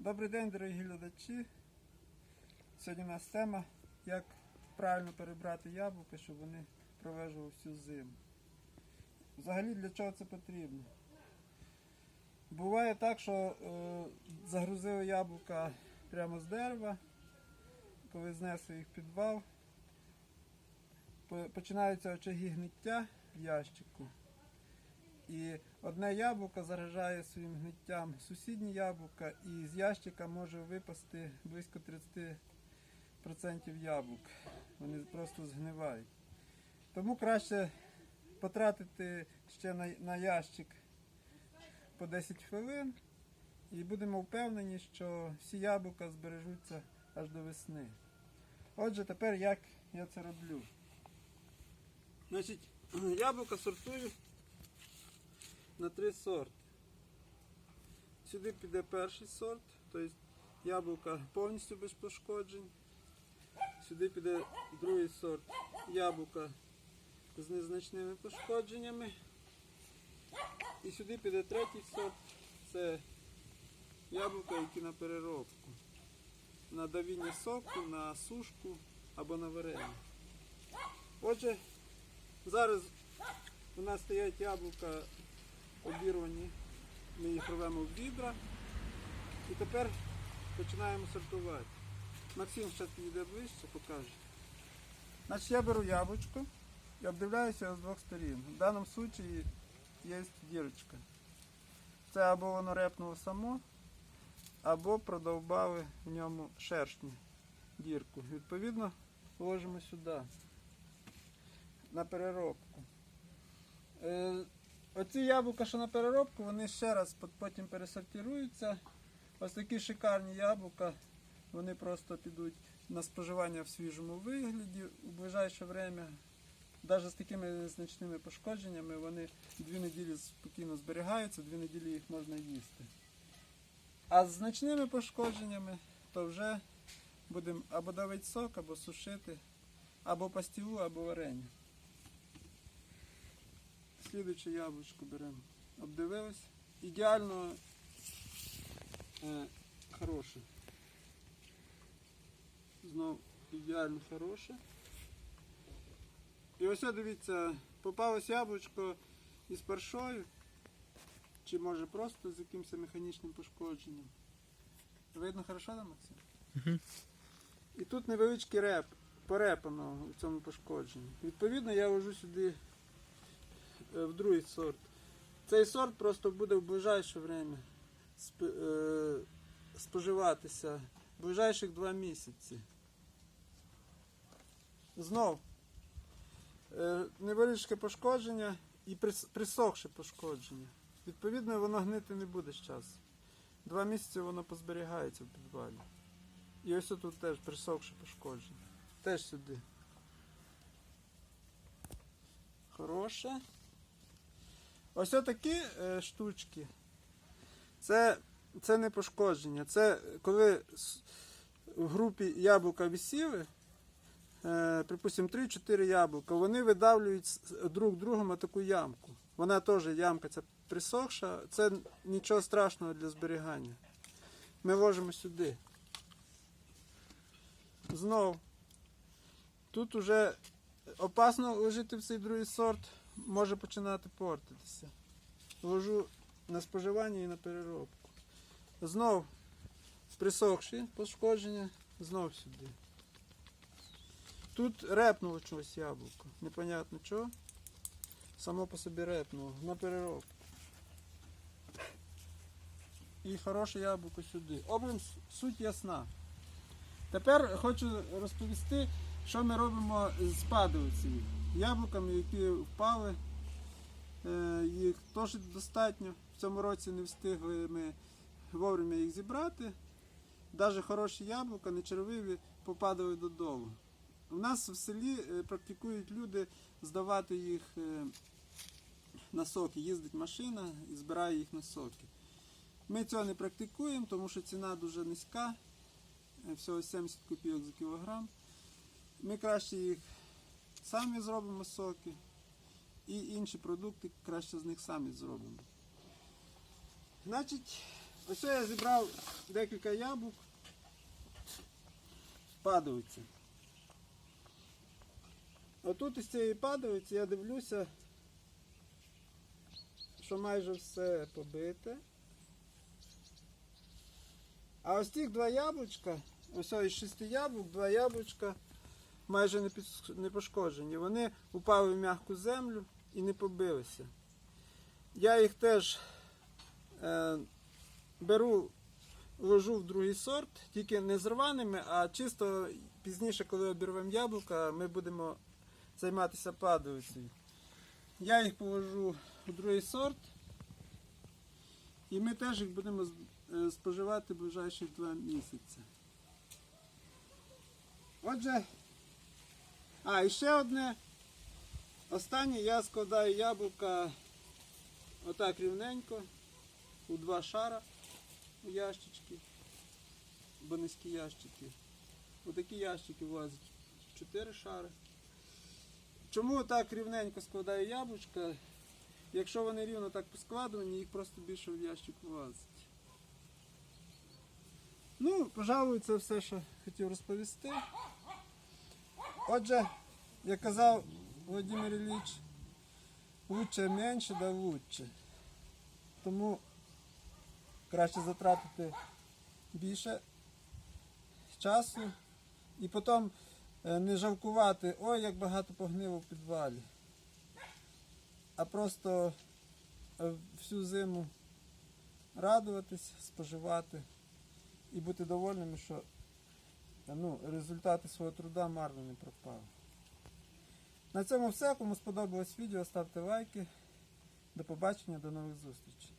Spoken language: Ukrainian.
Добрий день, дорогі глядачі. Сьогодні у нас тема, як правильно перебрати яблука, щоб вони провежували всю зиму. Взагалі для чого це потрібно? Буває так, що е, загрузили яблука прямо з дерева, коли знесли їх в підвал. Починаються очаги гниття в ящику. І одне яблуко заражає своїм гниттям сусідні яблука, і з ящика може випасти близько 30% яблук. Вони просто згнивають. Тому краще потратити ще на, на ящик по 10 хвилин, і будемо впевнені, що всі яблука збережуться аж до весни. Отже, тепер як я це роблю? Значить, яблука сортую на три сорти. Сюди піде перший сорт, тобто яблука повністю без пошкоджень. Сюди піде другий сорт яблука з незначними пошкодженнями. І сюди піде третій сорт. Це яблука, які на переробку. На давіння соку, на сушку або на варення. Отже, зараз у нас стоять яблука обірвані. Ми їх рвемо в відра. І тепер починаємо сортувати. Максим зараз підійде ближче, покаже. Значить, я беру яблучко і обдивляюся з двох сторін. В даному випадку є дірочка. Це або воно репнуло само, або продовбали в ньому шершні дірку. Відповідно, ложимо сюди на переробку. Оці яблука, що на переробку, вони ще раз потім пересортируються. Ось такі шикарні яблука, вони просто підуть на споживання в свіжому вигляді у ближайше время. Навіть з такими незначними пошкодженнями вони дві неділі спокійно зберігаються, дві неділі їх можна їсти. А з значними пошкодженнями то вже будемо або давити сок, або сушити, або пастіву, або варення. Слідуюче яблучко беремо. Обдивились. Ідеально е, хороше. Знов ідеально хороше. І ось дивіться, попалось яблучко із паршою, чи може просто з якимось механічним пошкодженням. Видно хорошо, да, Максим? І тут невеличкий реп, порепано у цьому пошкодженні. Відповідно, я вожу сюди в другий сорт. Цей сорт просто буде в ближайше время е, споживатися в ближайших два місяці. Знов е, невеличке пошкодження і присохше пошкодження. Відповідно, воно гнити не буде з часу. Два місяці воно позберігається в підвалі. І ось тут теж присохше пошкодження. Теж сюди. Хороше. Ось такі е, штучки. Це, це не пошкодження. Це коли в групі яблука висіли, е, припустимо, 3-4 яблука, вони видавлюють друг другом таку ямку. Вона теж ямка ця присохша, це нічого страшного для зберігання. Ми ложимо сюди. Знов. Тут уже опасно ложити в цей другий сорт, може починати портитися. Ложу на споживання і на переробку. Знов присохші пошкодження, знов сюди. Тут репнуло чогось яблуко. Непонятно чого. Само по собі репнуло. На переробку. І хороше яблуко сюди. Обрим суть ясна. Тепер хочу розповісти, що ми робимо з падалицею. Яблуками, які впали, е, їх теж достатньо. В цьому році не встигли ми вовремя їх зібрати. Навіть хороші яблука, не червиві, попадали додолу. У нас в селі е, практикують люди здавати їх е, на соки. Їздить машина і збирає їх на соки. Ми цього не практикуємо, тому що ціна дуже низька, всього 70 копійок за кілограм. Ми краще їх самі зробимо соки і інші продукти краще з них самі зробимо. Значить, Ось я зібрав декілька яблук. Падаються. Отут із цієї падаюці я дивлюся, що майже все побите. А ось ті два яблучка, ось із шести яблук, два яблучка майже не, пошкоджені. Вони упали в м'яку землю і не побилися. Я їх теж е, беру, ложу в другий сорт, тільки не з рваними, а чисто пізніше, коли обірвемо яблука, ми будемо займатися падалицею. Я їх положу в другий сорт. І ми теж їх будемо е, споживати ближайші два місяці. Отже, а, і ще одне. Останнє я складаю яблука отак рівненько у два шара у ящички, бо низькі ящики. Отакі ящики влазять 4 шари. Чому так рівненько складаю яблучка? Якщо вони рівно так поскладені, їх просто більше в ящик влазить. Ну, пожалуй, це все, що хотів розповісти. Отже, як казав Володимир Ілліч, лучше менше, да лучше. Тому краще затратити більше часу і потім е, не жалкувати, ой, як багато погнило в підвалі. А просто е, всю зиму радуватись, споживати і бути довольними, що ну, результати свого труда марно не пропали. На цьому все. Кому сподобалось відео, ставте лайки. До побачення, до нових зустрічей.